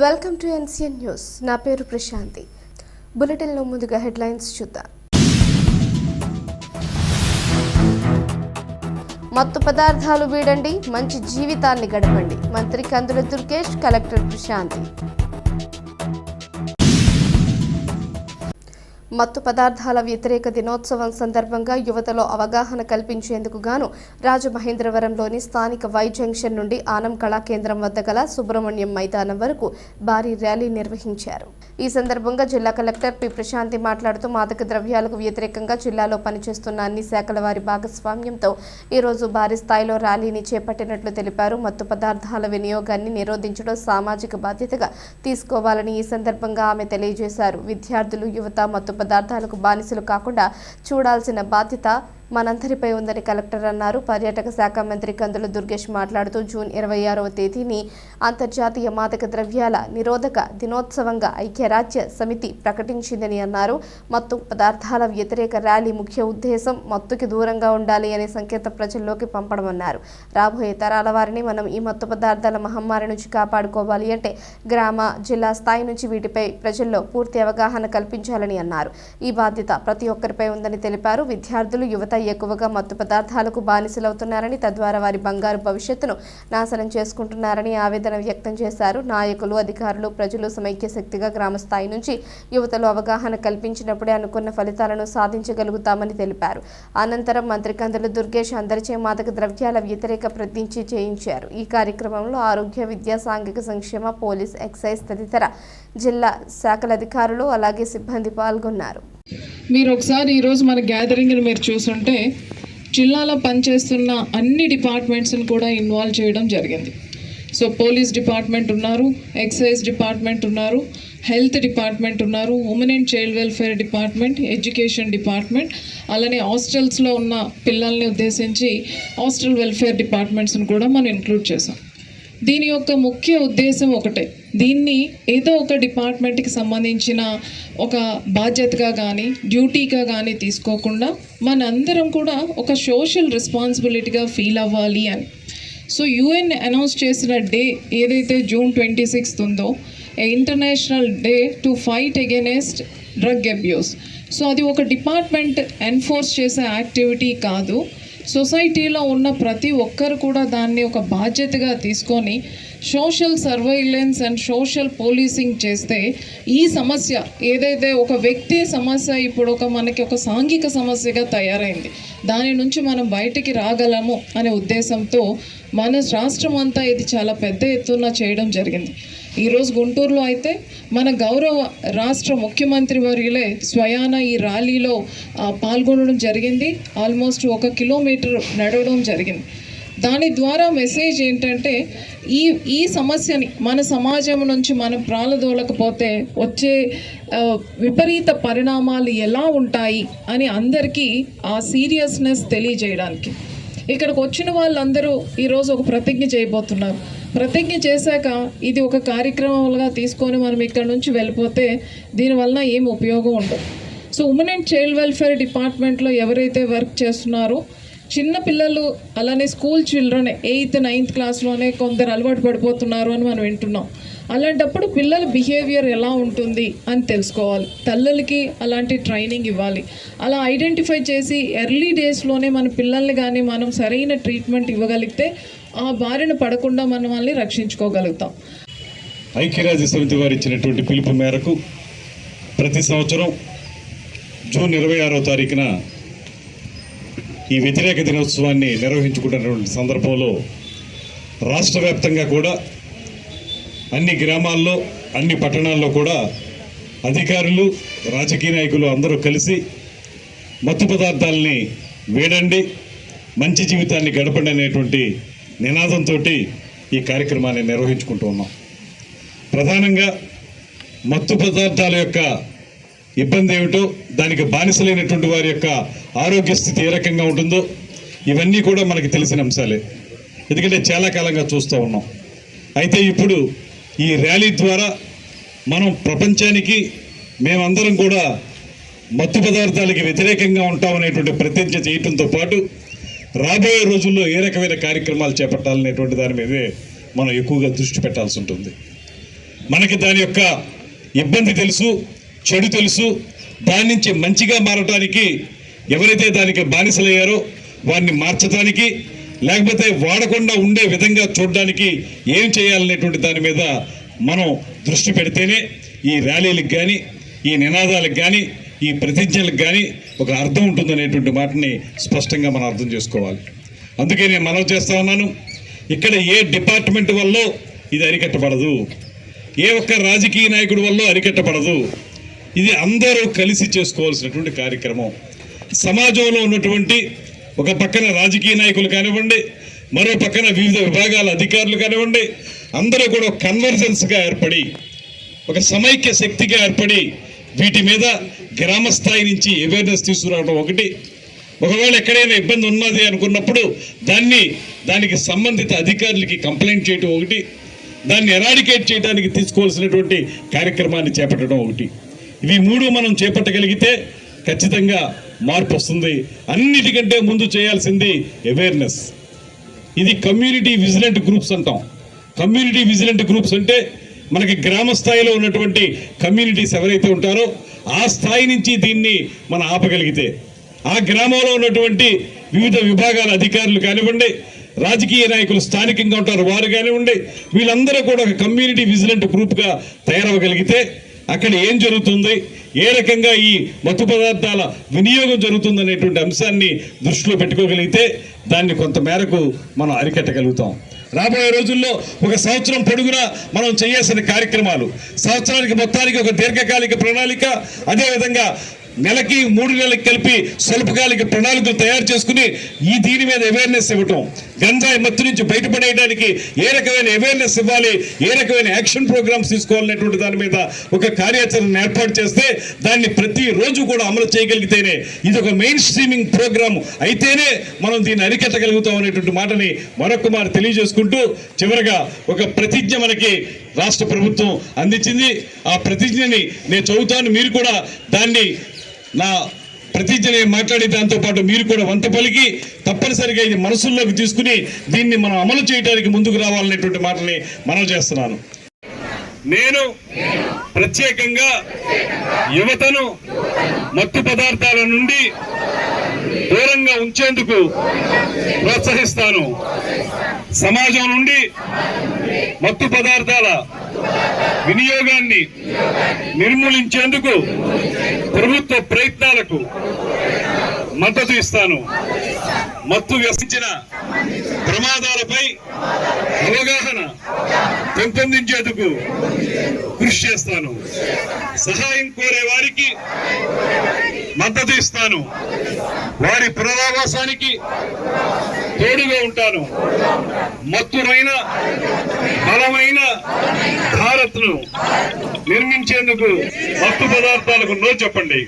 Welcome to NCN news. నా పేరు ప్రశాంతి. బులెటిన్లో ముందుగా హెడ్లైన్స్ చూద్దాం. మత్తు పదార్థాలు వీడండి మంచి జీవితాన్ని గడపండి. మంత్రి కందుల దుర్గేష్ కలెక్టర్ ప్రశాంతి. మత్తు పదార్థాల వ్యతిరేక దినోత్సవం సందర్భంగా యువతలో అవగాహన కల్పించేందుకు గాను రాజమహేంద్రవరంలోని స్థానిక వై జంక్షన్ నుండి ఆనం కళా కేంద్రం వద్ద గల సుబ్రహ్మణ్యం మైదానం వరకు భారీ ర్యాలీ నిర్వహించారు. ఈ సందర్భంగా జిల్లా కలెక్టర్ పి. ప్రశాంతి మాట్లాడుతూ మాదక ద్రవ్యాలకు వ్యతిరేకంగా జిల్లాలో పనిచేస్తున్న అన్ని శాఖల వారి భాగస్వామ్యంతో ఈరోజు భారీ స్థాయిలో ర్యాలీని చేపట్టినట్లు తెలిపారు. మత్తు పదార్థాల వినియోగాన్ని నిరోధించడం సామాజిక బాధ్యతగా తీసుకోవాలని ఈ సందర్భంగా ఆమె తెలియజేశారు. విద్యార్థులు యువత మత్తు పదార్థాలకు బానిసలు కాకుండా చూడాల్సిన బాధ్యత మనందరిపై ఉందని కలెక్టర్ అన్నారు. పర్యాటక శాఖ మంత్రి కందుల దుర్గేష్ మాట్లాడుతూ జూన్ ఇరవై ఆరవ తేదీని అంతర్జాతీయ మాదక ద్రవ్యాల నిరోధక దినోత్సవంగా ఐక్యరాజ్య సమితి ప్రకటించిందని అన్నారు. మత్తు పదార్థాల వ్యతిరేక ర్యాలీ ముఖ్య ఉద్దేశం మత్తుకి దూరంగా ఉండాలి అనే సంకేత ప్రజల్లోకి పంపడమన్నారు. రాబోయే తరాల వారిని మనం ఈ మత్తు పదార్థాల మహమ్మారి నుంచి కాపాడుకోవాలి అంటే గ్రామ జిల్లా స్థాయి నుంచి వీటిపై ప్రజల్లో పూర్తి అవగాహన కల్పించాలని అన్నారు. ఈ బాధ్యత ప్రతి ఒక్కరిపై ఉందని తెలిపారు. విద్యార్థులు యువత ఎక్కువగా మత్తు పదార్థాలకు బానిసలవుతున్నారని తద్వారా వారి బంగారు భవిష్యత్తును నాశనం చేసుకుంటున్నారని ఆవేదన వ్యక్తం చేశారు. నాయకులు అధికారులు ప్రజలు సమైక్య శక్తిగా గ్రామ స్థాయి నుంచి యువతలో అవగాహన కల్పించినప్పుడే అనుకున్న ఫలితాలను సాధించగలుగుతామని తెలిపారు. అనంతరం మంత్రి కందుల దుర్గేష్ అందరిచే మాదక ద్రవ్యాల వ్యతిరేక ప్రతించి చేయించారు. ఈ కార్యక్రమంలో ఆరోగ్య విద్యా సాంఘిక సంక్షేమ పోలీస్ ఎక్సైజ్ తదితర జిల్లా శాఖల అధికారులు అలాగే సిబ్బంది పాల్గొన్నారు. మీరు ఒకసారి ఈరోజు మన గ్యాదరింగ్ని మీరు చూసుంటే జిల్లాలో పనిచేస్తున్న అన్ని డిపార్ట్మెంట్స్ని కూడా ఇన్వాల్వ్ చేయడం జరిగింది. సో పోలీస్ డిపార్ట్మెంట్ ఉన్నారు ఎక్సైజ్ డిపార్ట్మెంట్ ఉన్నారు హెల్త్ డిపార్ట్మెంట్ ఉన్నారు women and child welfare department education department అలానే హాస్టల్స్లో ఉన్న పిల్లల్ని ఉద్దేశించి హాస్టల్ వెల్ఫేర్ డిపార్ట్మెంట్స్ని కూడా మనం ఇంక్లూడ్ చేసాం దీని యొక్క ముఖ్య ఉద్దేశం ఒకటే. దీన్ని ఏదో ఒక డిపార్ట్మెంట్కి సంబంధించిన ఒక బాధ్యతగా కానీ డ్యూటీగా కానీ తీసుకోకుండా మనందరం కూడా ఒక సోషల్ రెస్పాన్సిబిలిటీగా ఫీల్ అవ్వాలి అని. సో యుఎన్ అనౌన్స్ చేసిన డే ఏదైతే జూన్ ట్వంటీ సిక్స్త్ ఉందో international day to fight against drug abuse so అది ఒక డిపార్ట్మెంట్ ఎన్ఫోర్స్ చేసే యాక్టివిటీ కాదు. సొసైటీలో ఉన్న ప్రతి ఒక్కరు కూడా దాన్ని ఒక బాధ్యతగా తీసుకొని social surveillance and social policing చేస్తే ఈ సమస్య ఏదైతే ఒక వ్యక్తి సమస్య ఇప్పుడు ఒక మనకి ఒక సాంఘిక సమస్యగా తయారైంది దాని నుంచి మనం బయటికి రాగలము అనే ఉద్దేశంతో మన రాష్ట్రం అంతా ఇది చాలా పెద్ద ఎత్తున చేయడం జరిగింది. ఈరోజు గుంటూరులో అయితే మన గౌరవ రాష్ట్ర ముఖ్యమంత్రి వర్యులే స్వయాన ఈ ర్యాలీలో పాల్గొనడం జరిగింది. ఆల్మోస్ట్ ఒక కిలోమీటర్ నడవడం జరిగింది. దాని ద్వారా మెసేజ్ ఏంటంటే ఈ ఈ సమస్యని మన సమాజం నుంచి మనం ప్రాలదోలకపోతే వచ్చే విపరీత పరిణామాలు ఎలా ఉంటాయి అని అందరికీ ఆ సీరియస్నెస్ తెలియజేయడానికి. ఇక్కడికి వచ్చిన వాళ్ళందరూ ఈరోజు ఒక ప్రతిజ్ఞ చేయబోతున్నారు. ప్రతిజ్ఞ చేశాక ఇది ఒక కార్యక్రమంగా తీసుకొని మనం ఇక్కడ నుంచి వెళ్ళిపోతే దీనివల్ల ఏం ఉపయోగం ఉండదు. So women and child welfare డిపార్ట్మెంట్లో ఎవరైతే వర్క్ చేస్తున్నారో చిన్న పిల్లలు అలానే స్కూల్ చిల్డ్రన్ ఎయిత్ నైన్త్ క్లాస్లోనే కొందరు అలవాటు పడిపోతున్నారు అని మనం వింటున్నాం. అలాంటప్పుడు పిల్లల బిహేవియర్ ఎలా ఉంటుంది అని తెలుసుకోవాలి. తల్లులకి అలాంటి ట్రైనింగ్ ఇవ్వాలి. అలా ఐడెంటిఫై చేసి ఎర్లీ డేస్లోనే మన పిల్లల్ని కానీ మనం సరైన ట్రీట్మెంట్ ఇవ్వగలిగితే ఆ బారిన పడకుండా మనం వాళ్ళని రక్షించుకోగలుగుతాం. ఐక్యరాజ్య సమితి వారు ఇచ్చినటువంటి పిలుపు మేరకు ప్రతి సంవత్సరం జూన్ ఇరవై ఆరో తారీఖున ఈ వ్యతిరేక దినోత్సవాన్ని నిర్వహించుకుంటున్నటువంటి సందర్భంలో రాష్ట్ర వ్యాప్తంగా కూడా అన్ని గ్రామాల్లో అన్ని పట్టణాల్లో కూడా అధికారులు రాజకీయ నాయకులు అందరూ కలిసి మత్తు పదార్థాలని వేడండి మంచి జీవితాన్ని గడపండి అనేటువంటి నినాదంతో ఈ కార్యక్రమాన్ని నిర్వహించుకుంటూ ఉన్నాం. ప్రధానంగా మత్తు పదార్థాల యొక్క ఇబ్బంది ఏమిటో దానికి బానిసలైనటువంటి వారి యొక్క ఆరోగ్య స్థితి ఏ రకంగా ఉంటుందో ఇవన్నీ కూడా మనకి తెలిసిన అంశాలే. ఎందుకంటే చాలా కాలంగా చూస్తూ ఉన్నాం. అయితే ఇప్పుడు ఈ ర్యాలీ ద్వారా మనం ప్రపంచానికి మేమందరం కూడా మత్తు పదార్థాలకి వ్యతిరేకంగా ఉంటామనేటువంటి ప్రతిజ్ఞ చేయటంతో పాటు రాబోయే రోజుల్లో ఏ రకమైన కార్యక్రమాలు చేపట్టాలనేటువంటి దాని మీదే మనం ఎక్కువగా దృష్టి పెట్టాల్సి ఉంటుంది. మనకి దాని యొక్క ఇబ్బంది తెలుసు చెడు తెలుసు దాని నుంచి మంచిగా మారటానికి ఎవరైతే దానికి బానిసలయ్యారో వారిని మార్చడానికి లేకపోతే వాడకుండా ఉండే విధంగా చూడడానికి ఏం చేయాలనేటువంటి దాని మీద మనం దృష్టి పెడితేనే ఈ ర్యాలీలకు కానీ ఈ నినాదాలకు కానీ ఈ ప్రతిజ్ఞలకు కానీ ఒక అర్థం ఉంటుందనేటువంటి మాటని స్పష్టంగా మనం అర్థం చేసుకోవాలి. అందుకే నేను మనవి చేస్తా ఉన్నాను. ఇక్కడ ఏ డిపార్ట్మెంట్ వల్ల ఇది అరికట్టబడదు? ఏ ఒక్క రాజకీయ నాయకుడి వల్ల అరికట్టబడదు? ఇది అందరూ కలిసి చేసుకోవాల్సినటువంటి కార్యక్రమం. సమాజంలో ఉన్నటువంటి ఒక పక్కన రాజకీయ నాయకులు కానివ్వండి మరో పక్కన వివిధ విభాగాల అధికారులు కానివ్వండి అందరూ కూడా కన్వర్జెన్స్గా ఏర్పడి ఒక సమైక్య శక్తిగా ఏర్పడి వీటి మీద గ్రామ స్థాయి నుంచి అవేర్నెస్ తీసుకురావడం ఒకటి. ఒకవేళ ఎక్కడైనా ఇబ్బంది ఉన్నది అనుకున్నప్పుడు దాన్ని దానికి సంబంధిత అధికారులకి కంప్లైంట్ చేయడం ఒకటి. దాన్ని ఎరాడికేట్ చేయడానికి తీసుకోవాల్సినటువంటి కార్యక్రమాన్ని చేపట్టడం ఒకటి. ఇవి మూడు మనం చేపట్టగలిగితే ఖచ్చితంగా మార్పు వస్తుంది. అన్నిటికంటే ముందు చేయాల్సింది అవేర్నెస్ ఇది కమ్యూనిటీ విజిలెంట్ గ్రూప్స్ అంటాం. కమ్యూనిటీ విజిలెంట్ గ్రూప్స్ అంటే మనకి గ్రామ స్థాయిలో ఉన్నటువంటి కమ్యూనిటీస్ ఎవరైతే ఉంటారో ఆ స్థాయి నుంచి దీన్ని మనం ఆపగలిగితే ఆ గ్రామంలో ఉన్నటువంటి వివిధ విభాగాల అధికారులు కానివ్వండి రాజకీయ నాయకులు స్థానికంగా ఉంటారు వారు కానివ్వండి వీళ్ళందరూ కూడా ఒక కమ్యూనిటీ విజిలెంట్ గ్రూప్గా తయారవ్వగలిగితే అక్కడ ఏం జరుగుతుంది ఏ రకంగా ఈ మత్తు పదార్థాల వినియోగం జరుగుతుంది అనేటువంటి అంశాన్ని దృష్టిలో పెట్టుకోగలిగితే దాన్ని కొంత మేరకు మనం అరికట్టగలుగుతాం. రాబోయే రోజుల్లో ఒక సంవత్సరం పొడుగునా మనం చేయాల్సిన కార్యక్రమాలు. సంవత్సరానికి మొత్తానికి ఒక దీర్ఘకాలిక ప్రణాళిక అదేవిధంగా నెలకి మూడు నెలలకి కలిపి స్వల్పకాలిక ప్రణాళికలు తయారు చేసుకుని ఈ దీని మీద అవేర్నెస్ ఇవ్వటం. గంజాయి మత్తు నుంచి బయటపడేయడానికి ఏ రకమైన అవేర్నెస్ ఇవ్వాలి? ఏ రకమైన యాక్షన్ ప్రోగ్రామ్స్ తీసుకోవాలనేటువంటి దాని మీద ఒక కార్యాచరణ ఏర్పాటు చేస్తే దాన్ని ప్రతిరోజు కూడా అమలు చేయగలిగితేనే ఇది ఒక మెయిన్ స్ట్రీమింగ్ ప్రోగ్రామ్ అయితేనే మనం దీన్ని అరికట్టగలుగుతాం అనేటువంటి మాటని మరొక మారు తెలియజేసుకుంటూ చివరగా ఒక ప్రతిజ్ఞ మనకి రాష్ట్ర ప్రభుత్వం అందించింది. ఆ ప్రతిజ్ఞని నేను చదువుతాను. మీరు కూడా దాన్ని నా ప్రతిజ్ఞ మాట్లాడే దాంతో పాటు మీరు కూడా వంత పలికి తప్పనిసరిగా ఇది మనసుల్లోకి తీసుకుని దీన్ని మనం అమలు చేయడానికి ముందుకు రావాలనేటువంటి మాటని మనం చేస్తున్నాను. నేను ప్రత్యేకంగా యువతను మత్తు పదార్థాల నుండి దూరంగా ఉంచేందుకు ప్రోత్సహిస్తాను. సమాజం నుండి మత్తు పదార్థాల వినియోగాన్ని నిర్మూలించేందుకు ప్రభుత్వ ప్రయత్నాలకు మద్దతు ఇస్తాను. మత్తు వ్యసించిన ప్రమాదాలపై అవగాహన పెంపొందించేందుకు కృషి చేస్తాను. సహాయం కోరే వారికి మద్దతు ఇస్తాను. వారి పునరావాసానికి తోడుగా ఉంటాను. మత్తురైన బలమైన భారత్ను నిర్మించేందుకు మత్తు పదార్థాలకు నో చెప్పండి.